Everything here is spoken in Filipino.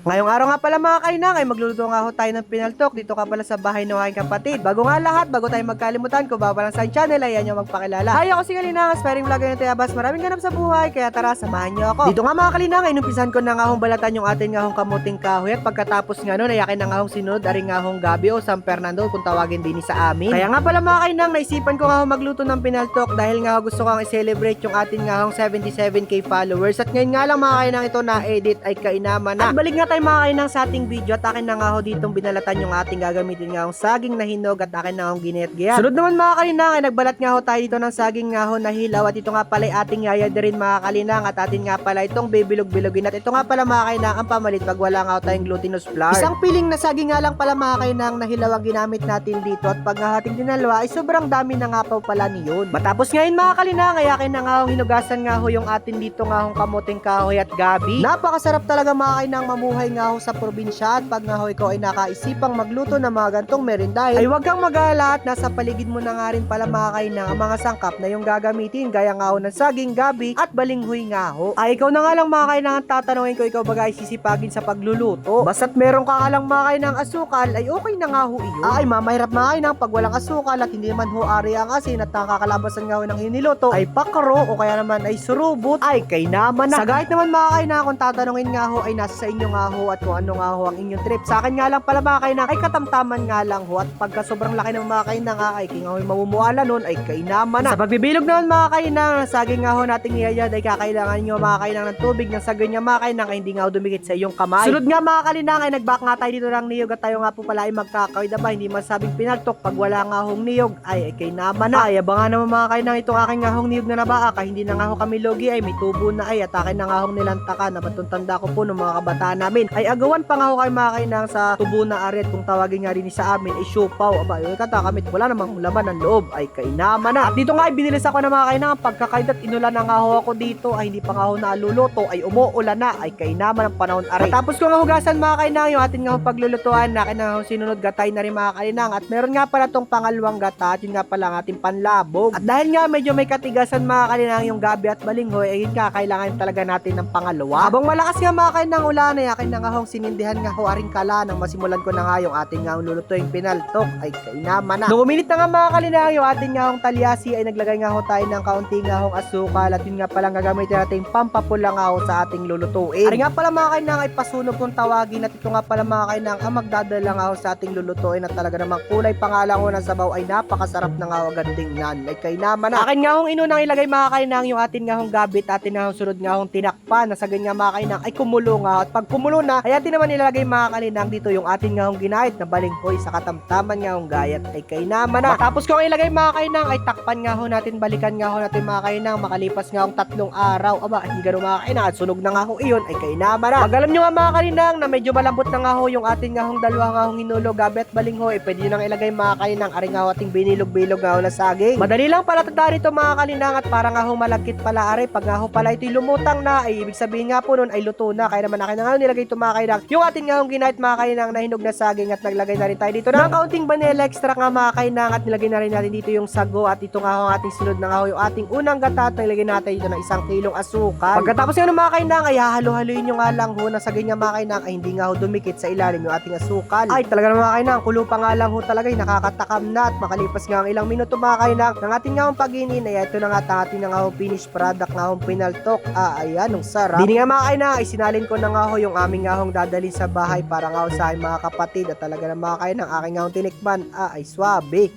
Ngayong araw nga pala mga kainang ay magluluto nga ho tayo ng pinaltok dito ka pala sa bahay ng aking kapatid. Bago nga lahat, bago tayo magkalimutan, kung bago pa lang sa channel, ay yan yung magpakilala. Hi, ako si Kalinang, aspiring vlogger ng Tayabas. Maraming ganap sa buhay, kaya tara, samahan niyo ako. Dito nga mga kalinang, ay numpisan ko na nga hong balatan yung atin nga hong kamuting kahoy at pagkatapos nga nun, ay akin na nga hong sinunod, aring nga hong gabi o San Fernando kung tawagin din sa amin. Kaya nga pala mga kainang, naisipan ko nga hong magluto ng pinaltok dahil nga gusto kong i-celebrate yung atin nga hong 77k followers. At ngayon nga lang mga kainang ito na-edit ay kainaman na. At balik nga tayo mga kainang sa ating video at akin na nga ho ditong binalatan yung ating gagamitin nga hong saging na hinog at akin na hong ginetgian. Sunod naman mga kalinang ay nagbalat nga ho tayo dito ng saging nga ho na hilaw at ito nga pala ay ating yaya rin mga kalinang at atin nga pala itong bibilog-bilogin at ito nga pala mga kalinang ang pamalit pag wala nga ho tayong glutinous flour. Isang piling na saging nga lang pala mga kalinang na hilaw ang ginamit natin dito at pag nga ating dinalwa ay sobrang dami na nga po pala niyon. Matapos ngayon mga kalinang ay akin na nga ho hinugasan nga ho yung atin dito nga hong kamuting kahoy at gabi. Napakasarap talaga mga kalinang mamuhay nga ho sa probinsya at pag nga ho ikaw ay nakaisipang magluto ng mga gantong merindahe ay huwag kang mag-alala at nasa paligid mo na nga rin pala mga kainang ang mga sangkap na yung gagamitin gaya nga ho ng saging, gabi at balinghoy nga ho. Ay ikaw na nga lang mga kainang ang tatanungin ko ikaw bagay sisipagin sa pagluluto. Basta't meron ka lang mga kainang asukal ay okay na nga ho iyon. Ay mamahirap mga kainang pag walang asukal at hindi naman ho ari ang asin at nakakalabasan nga ho ng hiniluto ay pakaro o kaya naman ay surubot ay kay naman na. Sa kahit naman mga kainang kung tatanungin nga ho ay nasa sa inyo nga ho at kung ano nga ho ang inyong trip. Sa akin nga lang pala mga kainang ay katamtaman nga lang ho at pagka sobrang laki ng mga kainang nga ay king ahoy mamumuala nun ay kainaman na. Sa pagbibilog naman mga kainang saging nga ho nating iyayad ay kakailangan nyo mga kainang ng tubig ng saging nga mga kainang ay hindi nga ho dumikit sa iyong kamay. Sunod nga mga kalinang ay nagback nga tayo dito ng niyog at tayo nga po pala ay magkakawid ba hindi masabing pinaltok pag wala nga hong niyog ay, ay kainaman na. Ay abangan naman mga kainang itong aking nga hong niyog na nabaa kay hindi na nga ho kami logi ay may tubo na ay at akin na nga hong nilantakan na batong tanda ko po ng mga kabataan namin ay agawan pa nga ho kay mga kainang sa tubo na aret kung tawagin nga rin sa amin ay siopaw. Aba yung kata kami wala namang laman ng loob ay kainaman na. At dito nga ay binilis ako ng mga kainang pagkakaid at inulan na nga ho ako dito ay hindi pa nga ho naluluto ay umuulan na ay kainaman ang panahon aray tapos ko nga hugasan mga kainang yung atin nga ho paglulutuan na na ho sinunod gatay na rin mga kainang. At meron nga pala tong pangalawang gata at yun nga pala ang ating panlabog. At dahil nga medyo may katigasan mga kainang yung gabi at balinghoy ay yun nga kailangan talaga natin ng pangalawa. Habang malakas nga mga kainang ulan ay akin na nga hong sinindihan nga ho aring kala nang masimulan ko na nga yung ating nga lulutuing pinaltok ay kainaman na. Nung uminit na nga mga kalinang yung ating nga hong talyasi ay naglagay nga ho tayo ng kaunti nga hong asukal at yun nga pala gagamitin natin pampapula nga ho sa ating lulutuin. Ari nga pala mga kainang ay pasunog kung tawagin at ito nga pala mga kainang ang magdadala nga ho sa ating lulutuin at talaga namang kulay pangalang ho ng sabaw ay napakasarap na nga ho agad tingnan. Ay kainaman na. Akin nga hong inunang ilagay mga kainang yung atin nga hong gabit atin nga hong sunod nga hong tinakpan. Na sa ganyan mga kainang ay kumulo nga. At pag kumulo na ay atin naman ilalagay mga kainang dito yung atin nga hong ginahit na balinghoy sa katamtaman nga hong gayat ay kainaman na. Matapos ko nga ilagay mga kainang ay takpan nga ho natin balikan nga ho natin mga kainang makalipas nga hong tatlong araw. Aba hindi ganun mga kainang at sunog na nga ho iyon ay kainaman na. Pag alam nyo nga mga kainang na medyo malambot na nga ho yung atin nga hong dalawa nga hong hinulo gabet balinghoy eh, pwede nang ilagay mga kainang aring nga ho ating binilog-bilog nga ho na saging. Madali lang pala tanda rito mga kainang at para nga ho malagkit pala are pag nga ho pala ito'y lumutang na ay ibig sabihin nga po nun ay luto na. Kaya naman akin na nga nilagay ito mga kainang. Yung atin nga hong ginahit mga kainang na hinog na saging at naglagay na rin tayo dito ng kaunting vanilla extra nga mga kainang at nilagay na rin natin dito yung sago. At ito nga ho ang ating sunod na nga ho yung ating unang gata at nilagay natin dito ng isang kilong asukal. Pagkatapos nga ng mga kainang ay hahalo-haluin nyo nga lang ho na sa ganyan mga kainang ay hindi nga ho dumikit sa ilalim yung ating asukal. Ay talaga mga kainang kulo pa nga lang ho talaga nakakatakam na at makalipas nga ang ilang minuto mga kainang ng ating nga paginin ay ito na nga ating nga ho finished product nga hong pinaltok. Ah ayan ang sarap. Dini nga mga kainang ay sinalin ko na nga ho yung aming nga hong dadalhin sa bahay para nga aking mga kapatid at talaga na mga kainang aking nga hong tinikman. Ah ay swabe